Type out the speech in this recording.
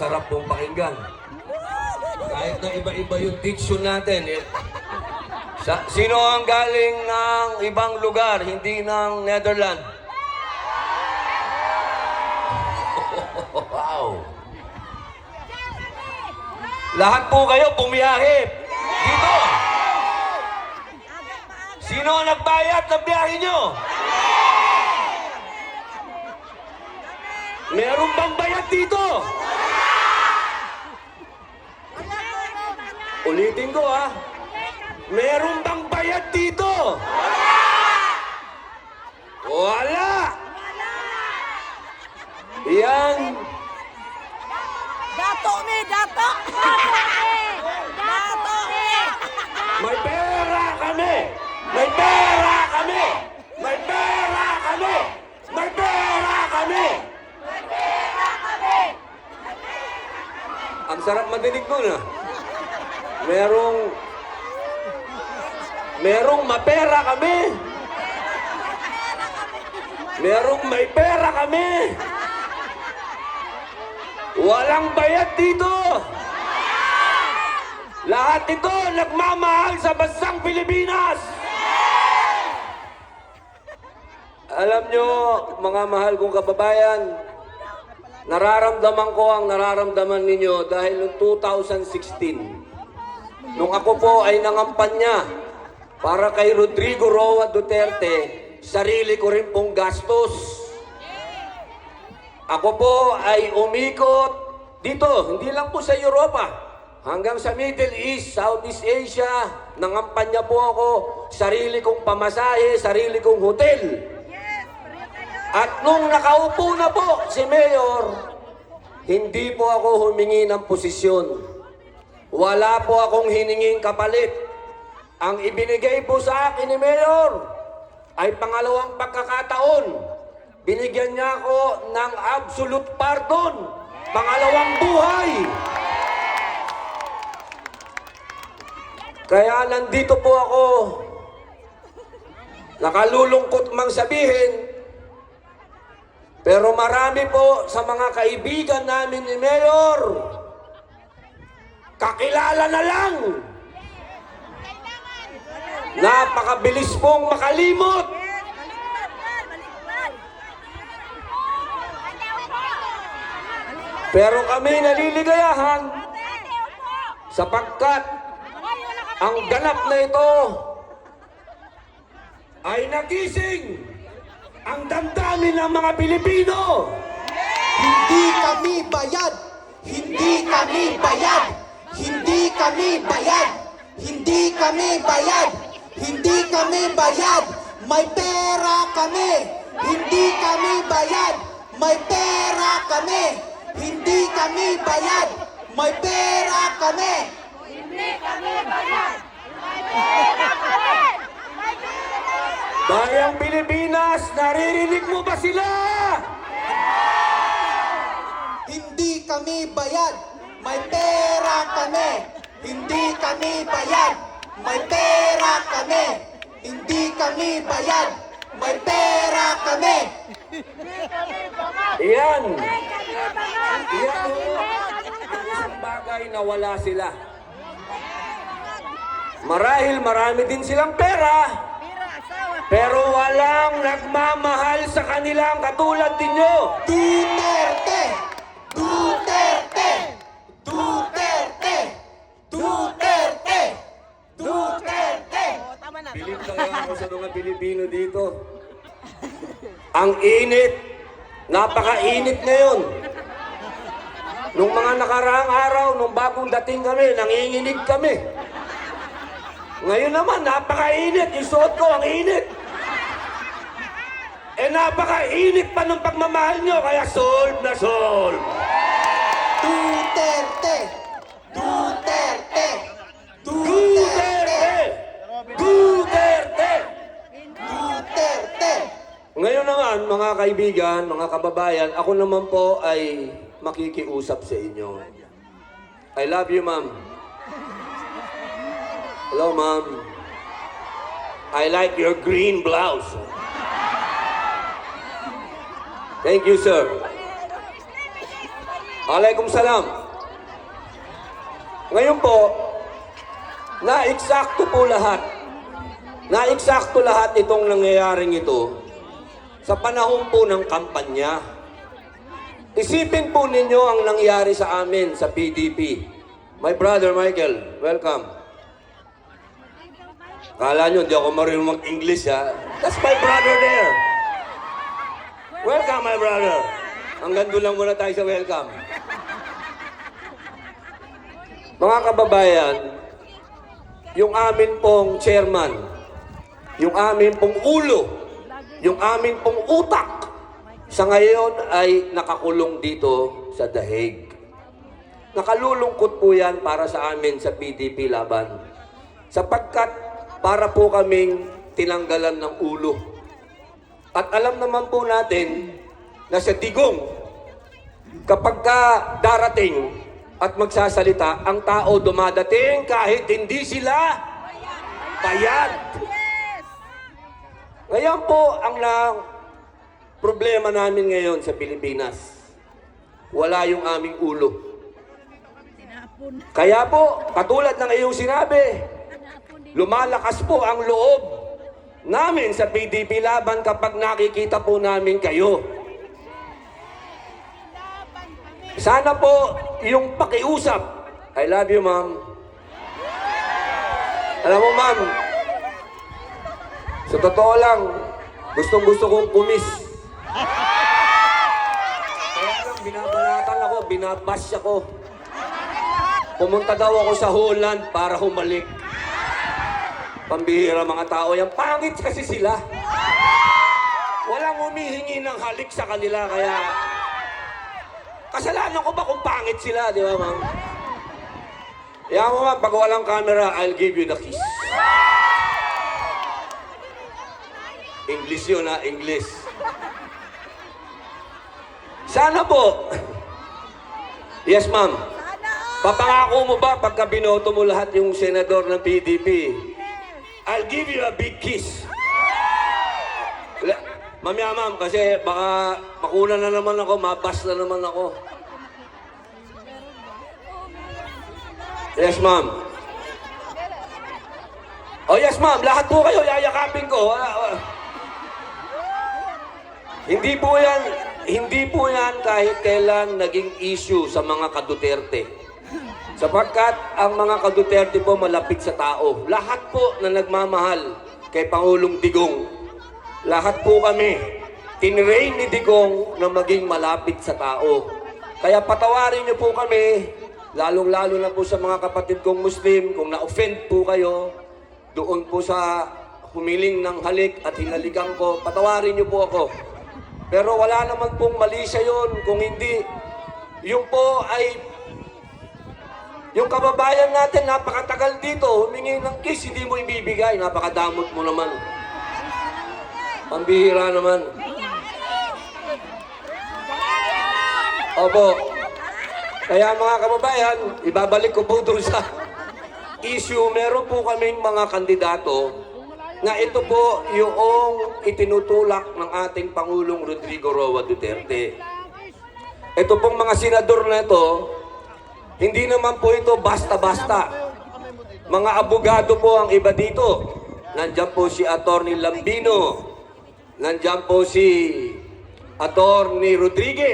masarap pong pakinggan. Kahit na iba-iba yung diction natin. Eh. Sa, sino ang galing ng ibang lugar, hindi ng Netherlands? wow! Lahat po kayo pumiyahe. Dito! Sino ang nagbayad ng biyahe nyo? Meron bang bayad dito? Ulitin ko ha. Meron bang bayad dito? Wala! Yan. Dato mi, dato! Dato mi! May pera kami! May pera kami! May pera kami! May pera kami! Ang sarap madinig nun ah. Merong... Merong mapera kami! Merong may pera kami! Walang bayad dito! Lahat ito nagmamahal sa bansang Pilipinas! Alam nyo, mga mahal kong kababayan, nararamdaman ko ang nararamdaman ninyo dahil noong 2016, nung ako po ay nangampanya para kay Rodrigo Roa Duterte, sarili ko rin pong gastos. Ako po ay umikot dito, hindi lang po sa Europa, hanggang sa Middle East, Southeast Asia, nangampanya po ako, sarili kong pamasahe, sarili kong hotel. At nung nakaupo na po si Mayor, hindi po ako humingi ng posisyon. Wala po akong hininging kapalit. Ang ibinigay po sa akin ni Mayor ay pangalawang pagkakataon. Binigyan niya ako ng absolute pardon. Pangalawang buhay. Kaya nandito po ako. Nakalulungkot mang sabihin, pero marami po sa mga kaibigan namin ni Mayor, kakilala na lang. Napakabilis pong makalimot. Pero kami naliligayahan sapagkat ang ganap na ito ay nagising ang damdamin ng mga Pilipino. Hindi kami bayad. Hindi kami bayad. Hindi kami bayad. Hindi kami bayad. Hindi kami bayad. May pera kami. Hindi kami bayad. May pera kami. Hindi kami bayad. May pera kami. Bayang Pilipinas, naririnig mo ba sila? Hindi kami bayad. May pera kami. Hindi kami bayad. May pera kami. Hindi kami bayad. May pera kami. Iyan. Iyan ang bagay na wala sila. Marahil marami din silang pera, pero walang nagmamahal sa kanilang katulad ninyo. Duterte! Duterte! Ako sa mga Pilipino dito. Ang init, napakainit ngayon. Nung mga nakaraang araw, nung bagong dating kami, nanginginig kami. Ngayon naman, napakainit. Yung suot ko, ang init. Eh, napakainit pa ng pagmamahal nyo, kaya solve na solve. Duterte! Duterte! Duterte! Duterte! Duterte! Ngayon mga kaibigan, mga kababayan, ako naman po ay makikiusap sa inyo. I love you, ma'am. Hello, ma'am. I like your green blouse. Thank you, sir. Alaikum salam. Ngayon po, na-eksakto po lahat. Na-eksakto lahat itong nangyayaring ito sa panahon po ng kampanya. Isipin po ninyo ang nangyari sa amin sa PDP. My brother Michael, welcome. Kala nyo, di ako marunong mag-English ha. That's my brother there. Welcome, my brother. Hanggang doon lang muna tayo sa welcome. Mga kababayan, yung amin pong chairman, yung amin pong ulo, yung amin pong utak, sa ngayon ay nakakulong dito sa Dahig. Nakalulungkot po yan para sa amin sa PDP laban. Sapagkat para po kaming tinanggalan ng ulo. At alam naman po natin na sa digong, kapag ka darating at magsasalita, ang tao dumadating kahit hindi sila bayad. Ngayon po ang na problema namin ngayon sa Pilipinas. Wala yung aming ulo. Kaya po, katulad ng iyong sinabi, lumalakas po ang loob namin sa PDP laban kapag nakikita po namin kayo. Sana po yung pakiusap. I love you, ma'am. Alam mo, ma'am, sa totoo lang, gustong gusto kong kumis. Kaya lang, binabalatan ako, binabash ako. Pumunta daw ako sa Holland para humalik. Pambihira mga tao yan. Pangit kasi sila. Walang humihingi ng halik sa kanila, kaya... Kasalanan ko ba kung pangit sila, di ba, ma'am? Yan mo, ma'am, pag walang camera, I'll give you the kiss. English yun, ha? English. Sana po. Yes, ma'am. Papangako mo ba pagka binoto mo lahat yung senador ng PDP? I'll give you a big kiss. Mamaya ma'am, kasi baka makunan na naman ako, mabas na naman ako. Yes, ma'am. Oh, yes, ma'am. Lahat po kayo, yayakapin ko. Wala, wala. Hindi po yan, hindi po yan kahit kailan naging issue sa mga kaduterte. Sapagkat ang mga kaduterte po malapit sa tao. Lahat po na nagmamahal kay Pangulong Digong, lahat po kami, tinrain ni Digong na maging malapit sa tao. Kaya patawarin niyo po kami, lalong-lalo na po sa mga kapatid kong Muslim, kung na-offend po kayo, doon po sa humiling ng halik at hinalikan ko, patawarin niyo po ako. Pero wala naman pong mali siya yun, kung hindi, yung po ay yung kababayan natin, napakatagal dito, humingi ng kiss, hindi mo ibibigay. Napakadamot mo naman. Pambihira naman. Opo. Kaya mga kababayan, ibabalik ko po doon sa issue. Meron po kaming mga kandidato na ito po yung itinutulak ng ating Pangulong Rodrigo Roa Duterte. Ito pong mga senador na ito, hindi naman po ito basta-basta. Mga abogado po ang iba dito. Nandiyan po si Attorney Lambino. Nandiyan po si Attorney Rodriguez.